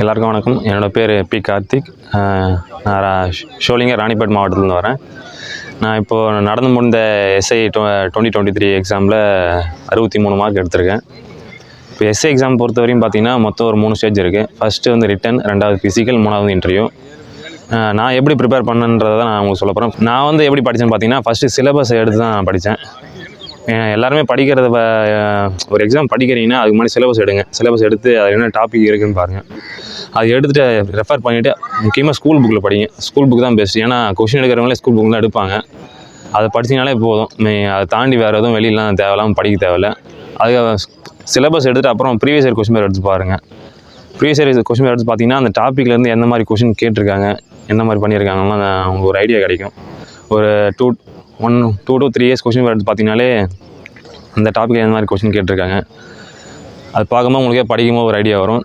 எல்லாருக்கும் வணக்கம். என்னோடய பேர் பி கார்த்திக். நான் ஷோலிங்க ஷோலிங்கர் ராணிப்பேட் மாவட்டத்துலேருந்து வரேன். நான் இப்போது நடந்து முடிந்த எஸ்ஐ டுவெண்ட்டி டுவெண்ட்டி த்ரீ எக்ஸாமில் அறுபத்தி மூணு மார்க் எடுத்திருக்கேன். இப்போ எஸ்ஐ எக்ஸாம் பொறுத்த வரையும் பார்த்தீங்கன்னா மொத்தம் ஒரு மூணு ஸ்டேஜ் இருக்குது ஃபஸ்ட்டு வந்து ரிட்டன் ரெண்டாவது ஃபிசிக்கல் மூணாவது இன்டர்வியூ நான் எப்படி ப்ரிப்பேர் பண்ணன்றதை தான் நான் உங்களுக்கு சொல்ல போகிறேன் நான் வந்து எப்படி படித்தேன்னு பார்த்தீங்கன்னா ஃபஸ்ட்டு சிலபஸ் எடுத்து தான் நான் படித்தேன் எல்லாருமே படிக்கிறத ஒரு எக்ஸாம் படிக்கிறீங்கன்னா அதுக்கு முன்னாடி சிலபஸ் எடுங்க. சிலபஸ் எடுத்து அது என்ன டாபிக் இருக்குன்னு பாருங்கள் அது எடுத்துகிட்டு ரெஃபர் பண்ணிவிட்டு முக்கியமாக ஸ்கூல் புக்கில் படிங்க. ஸ்கூல் புக் தான் பெஸ்ட் ஏன்னா கொஷின் எடுக்கிறவங்களே ஸ்கூல் புக் தான் எடுப்பாங்க. அதை படிச்சிங்கனாலே போதும். மே- அதை தாண்டி வேறு எதுவும் வெளியிலாம் தேவையில்லாமல் படிக்க தேவையில்ல. அது சிலபஸ் எடுத்துகிட்டு அப்புறம் ப்ரீவியஸ் இயர் கொஷின் பேர் எடுத்து பாருங்கள் ப்ரீவியஸ் இயர் கொஷின் பேர் எடுத்து பார்த்தீங்கன்னா அந்த டாப்பிக்லேருந்து எந்த மாதிரி கொஷின் கேட்டிருக்காங்க எந்த மாதிரி பண்ணியிருக்காங்கலாம் உங்களுக்கு ஒரு ஐடியா கிடைக்கும். ஒரு two one two two three years question எடுத்து பார்த்தீங்கனாலே அந்த டாப்பிக்கில் எந்த மாதிரி கொஷின் கேட்டிருக்காங்க. அது பார்க்கும்போது உங்களுக்கே படிக்கும்போது ஒரு ஐடியா வரும்.